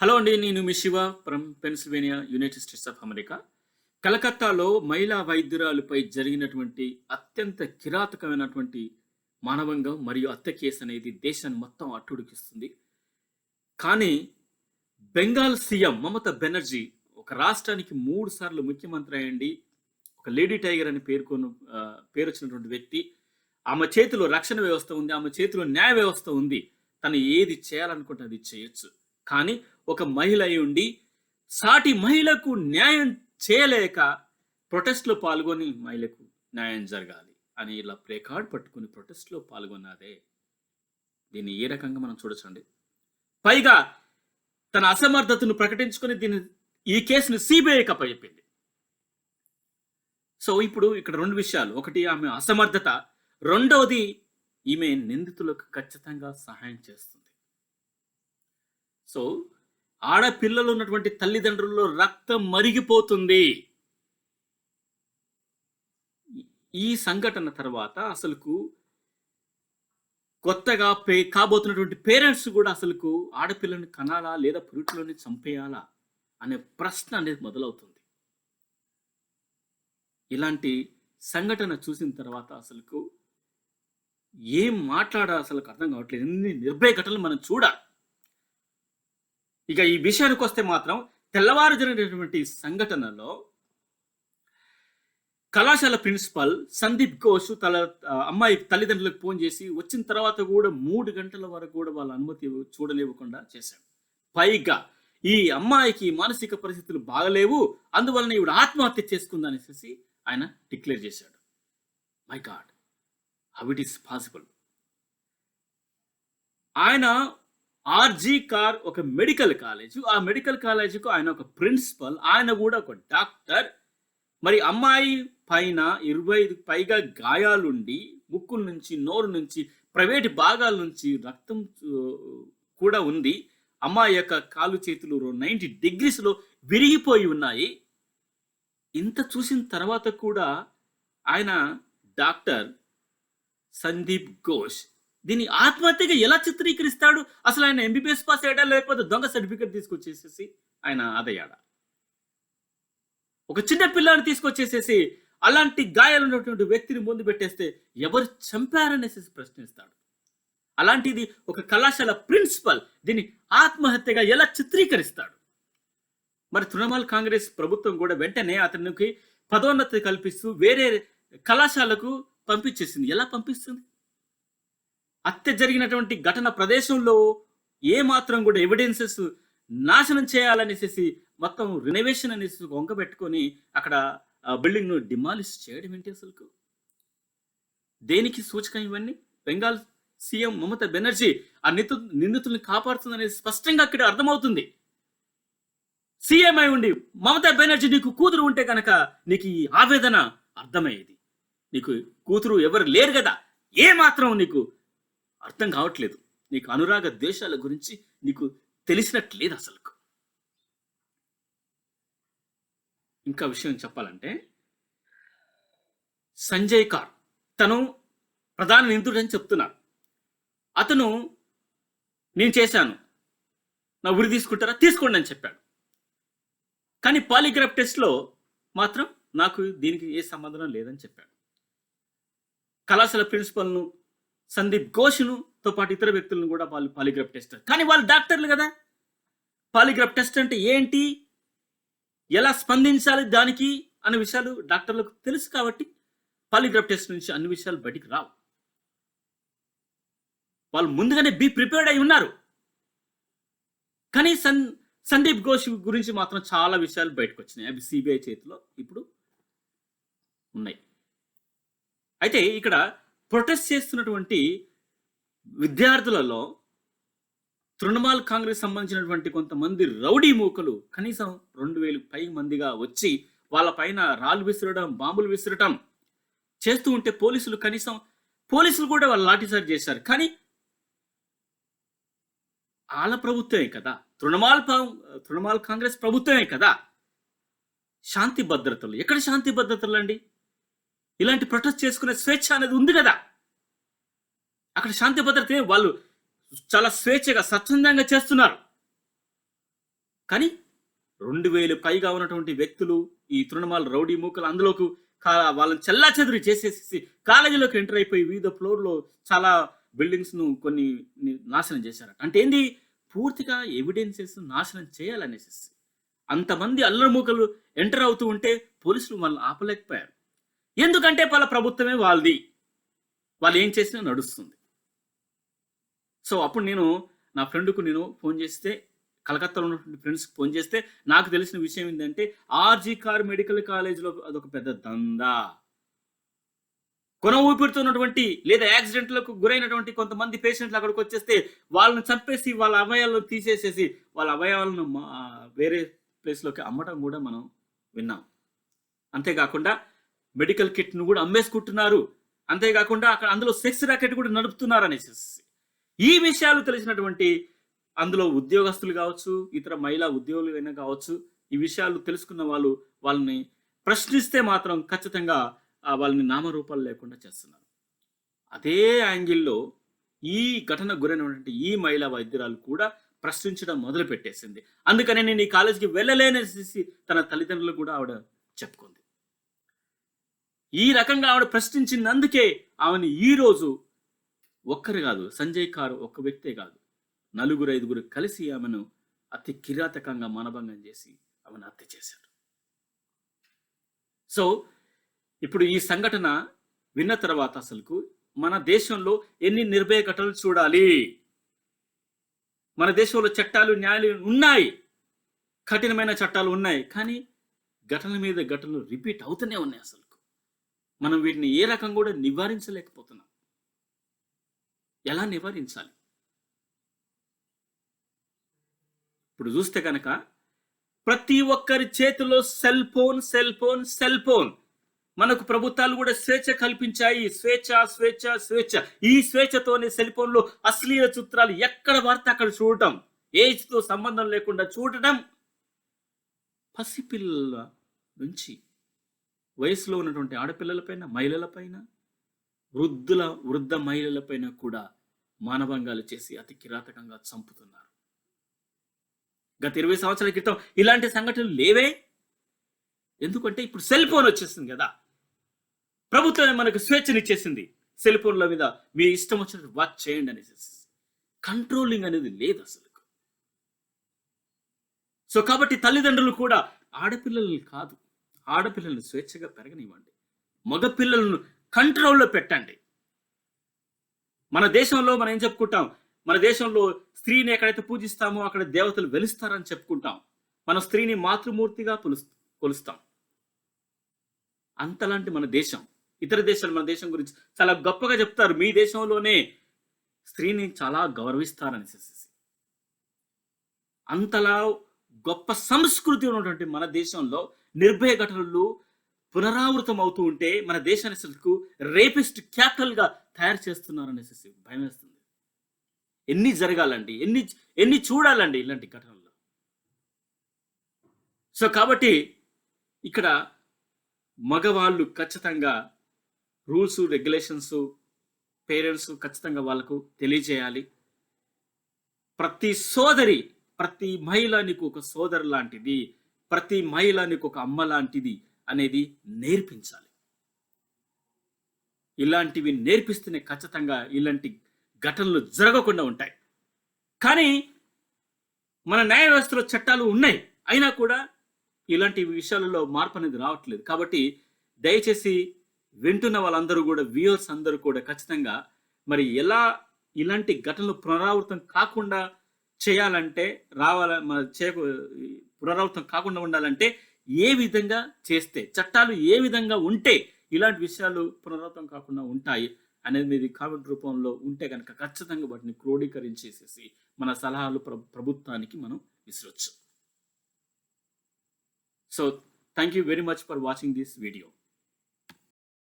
Hello అండి నేను మీ Shiva from Pennsylvania United States of America కలకత్తాలో మహిళా వైద్యురాలుపై జరిగినటువంటి అత్యంత కిరాతకమైనటువంటి మానవంగం మరియు హత్య కేసు అనేది దేశాన్ని మొత్తం అట్టుడికిస్తుంది. కానీ బెంగాల్ సీఎం మమతా బెనర్జీ ఒక రాష్ట్రానికి మూడు సార్లు ముఖ్యమంత్రి అయ్యండి ఒక లేడీ టైగర్ అని పేర్కొను పేరు వచ్చినటువంటి వ్యక్తి. ఆమె చేతిలో రక్షణ వ్యవస్థ ఉంది ఆమె చేతిలో న్యాయ వ్యవస్థ ఉంది. తను ఏది చేయాలనుకుంటే అది చేయొచ్చు. కానీ ఒక మహిళ అయి ఉండి సాటి మహిళకు న్యాయం చేయలేక ప్రొటెస్ట్లో పాల్గొని మహిళకు న్యాయం జరగాలి అని ఇలా ప్లేకార్డ్ పట్టుకుని ప్రొటెస్ట్లో పాల్గొన్నదే దీన్ని ఏ రకంగా మనం చూడచండి పైగా తన అసమర్థతను ప్రకటించుకొని దీన్ని ఈ కేసును సిబిఐకి అప్పచెప్పింది సో ఇప్పుడు ఇక్కడ రెండు విషయాలు. ఒకటి ఆమె అసమర్థత రెండవది ఈమె నిందితులకు ఖచ్చితంగా సహాయం చేస్తుంది. సో ఆడపిల్లలు ఉన్నటువంటి తల్లిదండ్రుల్లో రక్తం మరిగిపోతుంది. ఈ సంఘటన తర్వాత అసలుకు కొత్తగా పే కాబోతున్నటువంటి పేరెంట్స్ కూడా అసలుకు ఆడపిల్లని కనాలా లేదా పురుటిలోని చంపేయాలా అనే ప్రశ్న అనేది మొదలవుతుంది. ఇలాంటి సంఘటన చూసిన తర్వాత అసలుకు ఏం మాట్లాడాలి అసలు అర్థం కావట్లేదు. ఎన్ని నిర్భయ ఘటనలు మనం చూడాలి. ఇక ఈ విషయానికి వస్తే మాత్రం తెల్లవారు జరిగినటువంటి సంఘటనలో కళాశాల ప్రిన్సిపల్ సందీప్ ఘోష్ తల అమ్మాయి తల్లిదండ్రులకు ఫోన్ చేసి వచ్చిన తర్వాత కూడా మూడు గంటల వరకు కూడా వాళ్ళ అనుమతి చూడలేవకుండా చేశాడు. పైగా ఈ అమ్మాయికి మానసిక పరిస్థితులు బాగలేవు అందువలన ఈవిడ ఆత్మహత్య చేసుకుందనేసి ఆయన డిక్లేర్ చేశాడు. My god how it is possible. ఆయన ఆర్జీ కార్ ఒక మెడికల్ కాలేజ్. ఆ మెడికల్ కాలేజీకు ఆయన ఒక ప్రిన్సిపల్ ఆయన కూడా ఒక డాక్టర్. మరి అమ్మాయి పైన ఇరవై ఐదు పైగా గాయాలుండి ముక్కు నుంచి నోరు నుంచి ప్రైవేట్ భాగాల నుంచి రక్తం కూడా ఉంది. అమ్మాయి యొక్క కాలు చేతులు నైంటీ డిగ్రీస్లో విరిగిపోయి ఉన్నాయి. ఇంత చూసిన తర్వాత కూడా ఆయన డాక్టర్ సందీప్ ఘోష్ దీన్ని ఆత్మహత్యగా ఎలా చిత్రీకరిస్తాడు? అసలు ఆయన ఎంబీబీఎస్ పాస్ అయ్యాడా? లేకపోతే దొంగ సర్టిఫికేట్ తీసుకొచ్చేసేసి ఆయన అదయ్యాడా ఒక చిన్న పిల్లాన్ని తీసుకొచ్చేసేసి అలాంటి గాయాలు ఉన్నటువంటి వ్యక్తిని ముందు పెట్టేస్తే ఎవరు చంపారనేసి ప్రశ్నిస్తాడు. అలాంటిది ఒక కళాశాల ప్రిన్సిపల్ దీన్ని ఆత్మహత్యగా ఎలా చిత్రీకరిస్తాడు? మరి తృణమూల్ కాంగ్రెస్ ప్రభుత్వం కూడా వెంటనే అతనికి పదోన్నతి కల్పిస్తూ వేరే కళాశాలకు పంపించేసింది. ఎలా పంపిస్తుంది? హత్య జరిగినటువంటి ఘటన ప్రదేశంలో ఏ మాత్రం కూడా ఎవిడెన్సెస్ నాశనం చేయాలనేసి మొత్తం రినోవేషన్ అనేసి వంక పెట్టుకొని అక్కడ బిల్డింగ్ను డిమాలిష్ చేయడం ఏంటి అసలు దేనికి సూచకం ఇవన్నీ? బెంగాల్ సీఎం మమతా బెనర్జీ ఆ నితు నిందితుల్ని కాపాడుతుందనేది స్పష్టంగా అక్కడ అర్థమవుతుంది. సీఎం అయి ఉండి మమతా బెనర్జీ నీకు కూతురు ఉంటే కనుక నీకు ఈ ఆవేదన అర్థమయ్యేది. నీకు కూతురు ఎవరు లేరు కదా ఏ మాత్రం నీకు అర్థం కావట్లేదు. నీకు అనురాగ దేశాల గురించి నీకు తెలిసినట్లేదు అసలు ఇంకా విషయం చెప్పాలంటే సంజయ్ కార్ తను ప్రధాన నిందితుడని చెప్తున్నారు. అతను నేను చేశాను. నా ఉరి తీసుకుంటారా? తీసుకోండి అని చెప్పాడు. కానీ పాలిగ్రాఫ్ టెస్ట్లో మాత్రం నాకు దీనికి ఏ సంబంధం లేదని చెప్పాడు. కళాశాల ప్రిన్సిపల్ను సందీప్ ఘోష్ను తో పాటు ఇతర వ్యక్తులను కూడా వాళ్ళు పాలిగ్రాఫ్ టెస్ట్ కానీ వాళ్ళు డాక్టర్లు కదా. పాలిగ్రాఫ్ టెస్ట్ అంటే ఏంటి? ఎలా స్పందించాలి దానికి అనే విషయాలు డాక్టర్లకు తెలుసు కాబట్టి పాలిగ్రాఫ్ టెస్ట్ నుంచి అన్ని విషయాలు బయటికి రావు. వాళ్ళు ముందుగానే బీ ప్రిపేర్డ్ అయి ఉన్నారు. కానీ సన్ సందీప్ ఘోష్ గురించి మాత్రం చాలా విషయాలు బయటకు వచ్చినాయి. అవి సిబిఐ చేతిలో ఇప్పుడు ఉన్నాయి. అయితే ఇక్కడ ప్రొటెస్ట్ చేస్తున్నటువంటి విద్యార్థులలో తృణమూల్ కాంగ్రెస్ సంబంధించినటువంటి కొంతమంది రౌడీ మూకలు కనీసం రెండు వేలు పై మందిగా వచ్చి వాళ్ళ పైన రాళ్ళు విసరడం బాంబులు విసరటం చేస్తూ ఉంటే పోలీసులు కనీసం పోలీసులు కూడా వాళ్ళు లాఠీచార్జ్ చేశారు. కానీ వాళ్ళ ప్రభుత్వమే కదా. తృణమూల్ పా- తృణమూల్ కాంగ్రెస్ ప్రభుత్వమే కదా. శాంతి భద్రతలు. ఎక్కడ శాంతి భద్రతలు అండి ఇలాంటి ప్రొటెస్ట్ చేసుకునే స్వేచ్ఛ అనేది ఉంది కదా. అక్కడ శాంతి భద్రత వాళ్ళు చాలా స్వేచ్ఛగా స్వచ్ఛందంగా చేస్తున్నారు. కానీ రెండు వేలు పైగా ఉన్నటువంటి వ్యక్తులు ఈ తృణమాల రౌడీ మూకలు అందులోకి వాళ్ళని చెల్లా చెదురు చేసేసి కాలేజీలోకి ఎంటర్ అయిపోయి వివిధ ఫ్లోర్లో చాలా బిల్డింగ్స్ను కొన్ని నాశనం చేశారట అంటే ఏంది? పూర్తిగా ఎవిడెన్సెస్ నాశనం చేయాలనేసి అంతమంది అల్లరిమూకలు ఎంటర్ అవుతూ ఉంటే పోలీసులు వాళ్ళని ఆపలేకపోయారు. ఎందుకంటే వాళ్ళ ప్రభుత్వమే వాళ్ళది. వాళ్ళు ఏం చేసినా నడుస్తుంది. సో అప్పుడు నేను నా ఫ్రెండ్కు నేను ఫోన్ చేస్తే కలకత్తాలో ఉన్నటువంటి ఫ్రెండ్స్కి ఫోన్ చేస్తే నాకు తెలిసిన విషయం ఏంటంటే ఆర్జీ కార్ మెడికల్ కాలేజ్లో అదొక పెద్ద దందా. కొన ఊపిడుతున్నటువంటి లేదా యాక్సిడెంట్లకు గురైనటువంటి కొంతమంది పేషెంట్లు అక్కడికి వచ్చేస్తే వాళ్ళని చంపేసి వాళ్ళ అవయవాలను తీసేసేసి వాళ్ళ అవయవాలను మా- వేరే ప్లేస్లోకి అమ్మటం కూడా మనం విన్నాం. అంతేకాకుండా మెడికల్ కిట్ను కూడా అమ్మేసుకుంటున్నారు. అంతేకాకుండా అక్కడ అందులో సెక్స్ ర్యాకెట్ కూడా నడుపుతున్నారు అనేసి ఈ విషయాలు తెలిసినటువంటి అందులో ఉద్యోగస్తులు కావచ్చు ఇతర మహిళా ఉద్యోగులు అయినా కావచ్చు ఈ విషయాలు తెలుసుకున్న వాళ్ళు వాళ్ళని ప్రశ్నిస్తే మాత్రం ఖచ్చితంగా వాళ్ళని నామరూపాలు లేకుండా చేస్తున్నారు. అదే యాంగిల్లో ఈ ఘటన గురైనటువంటి ఈ మహిళా వైద్యురాలు కూడా ప్రశ్నించడం మొదలు పెట్టేసింది అందుకనే నేను ఈ కాలేజీకి వెళ్ళలేనేసి తన తల్లిదండ్రులు కూడా ఆవిడ చెప్పుకుంది. ఈ రకంగా ఆవిడ ప్రశ్నించినందుకే ఆమెను ఈ రోజు ఒక్కరు కాదు సంజయ్ కారు ఒక్క వ్యక్తే కాదు నలుగురు ఐదుగురు కలిసి ఆమెను అతి కిరాతకంగా మానభంగం చేసి ఆమెను హత్య చేశారు. సో ఇప్పుడు ఈ సంఘటన విన్న తర్వాత అసలుకు మన దేశంలో ఎన్ని నిర్భయ ఘటనలు చూడాలి? మన దేశంలో చట్టాలు న్యాయాలు ఉన్నాయి. కఠినమైన చట్టాలు ఉన్నాయి. కానీ ఘటనల మీద ఘటనలు రిపీట్ అవుతూనే ఉన్నాయి అసలు మనం వీటిని ఏ రకం కూడా నివారించలేకపోతున్నాం. ఎలా నివారించాలి? ఇప్పుడు చూస్తే కనుక ప్రతి ఒక్కరి చేతిలో cell phone cell phone cell phone. మనకు ప్రభుత్వాలు కూడా స్వేచ్ఛ కల్పించాయి. స్వేచ్ఛ స్వేచ్ఛ స్వేచ్ఛ. ఈ స్వేచ్ఛతోనే సెల్ ఫోన్లో అశ్లీల చిత్రాలు ఎక్కడ పడితే అక్కడ చూడటం. ఏజ్తో సంబంధం లేకుండా చూడటం. పసిపిల్లల నుంచి వయసులో ఉన్నటువంటి ఆడపిల్లలపైన మహిళలపైన వృద్ధుల వృద్ధ మహిళలపైన కూడా మానభంగాలు చేసి అతి కిరాతకంగా చంపుతున్నారు. గత ఇరవై సంవత్సరాల క్రితం ఇలాంటి సంఘటనలు లేవే? ఎందుకంటే ఇప్పుడు సెల్ ఫోన్ వచ్చేసింది కదా. ప్రభుత్వం మనకు స్వేచ్ఛనిచ్చేసింది. సెల్ ఫోన్ల మీద మీ ఇష్టం వచ్చినట్టు వాచ్ చేయండి అనేసి. కంట్రోలింగ్ అనేది లేదు అసలు. సో కాబట్టి తల్లిదండ్రులు కూడా ఆడపిల్లల్ని కాదు. ఆడపిల్లలను స్వేచ్ఛగా పెరగనివ్వండి. మగపిల్లలను కంట్రోల్లో పెట్టండి. మన దేశంలో మనం ఏం చెప్పుకుంటాం? మన దేశంలో స్త్రీని ఎక్కడైతే పూజిస్తామో అక్కడ దేవతలు వెలుస్తారని చెప్పుకుంటాం. మన స్త్రీని మాతృమూర్తిగా కొలుస్ కొలుస్తాం. అంతలాంటి మన దేశం. ఇతర దేశాలు మన దేశం గురించి చాలా గొప్పగా చెప్తారు. మీ దేశంలోనే స్త్రీని చాలా గౌరవిస్తారని అంతలా గొప్ప సంస్కృతి ఉన్నటువంటి మన దేశంలో నిర్భయ ఘటనలు పునరావృతం అవుతూ ఉంటే మన దేశాన్ని అసలు రేపిస్ట్ క్యాపిటల్గా తయారు చేస్తున్నారనేసి భయం వేస్తుంది. ఎన్ని జరగాలండి? ఎన్ని ఎన్ని చూడాలండి ఇలాంటి ఘటనలు? సో కాబట్టి ఇక్కడ మగవాళ్ళు ఖచ్చితంగా రూల్స్ రెగ్యులేషన్స్ పేరెంట్స్ ఖచ్చితంగా వాళ్ళకు తెలియజేయాలి. ప్రతి సోదరి ప్రతి మహిళ నీకు ఒక సోదరు లాంటిది. ప్రతి మహిళ నీకు ఒక అమ్మ లాంటిది అనేది నేర్పించాలి. ఇలాంటివి నేర్పిస్తేనే ఖచ్చితంగా ఇలాంటి ఘటనలు జరగకుండా ఉంటాయి. కానీ మన న్యాయ వ్యవస్థలో చట్టాలు ఉన్నాయి. అయినా కూడా ఇలాంటి విషయాలలో మార్పు అనేది రావట్లేదు. కాబట్టి దయచేసి వింటున్న వాళ్ళందరూ కూడా వ్యూయర్స్ అందరూ కూడా ఖచ్చితంగా మరి ఎలా ఇలాంటి ఘటనలు పునరావృతం కాకుండా చేయాలంటే రావాల చేయకు పునరావృతం కాకుండా ఉండాలంటే ఏ విధంగా చేస్తే చట్టాలు ఏ విధంగా ఉంటే ఇలాంటి విషయాలు పునరావృతం కాకుండా ఉంటాయి అనేది మీది కామెంట్ రూపంలో ఉంటే కనుక ఖచ్చితంగా వాటిని క్రోడీకరించేసేసి మన సలహాలు ప్ర ప్రభుత్వానికి మనం విసరొచ్చు. So thank you very much for watching this video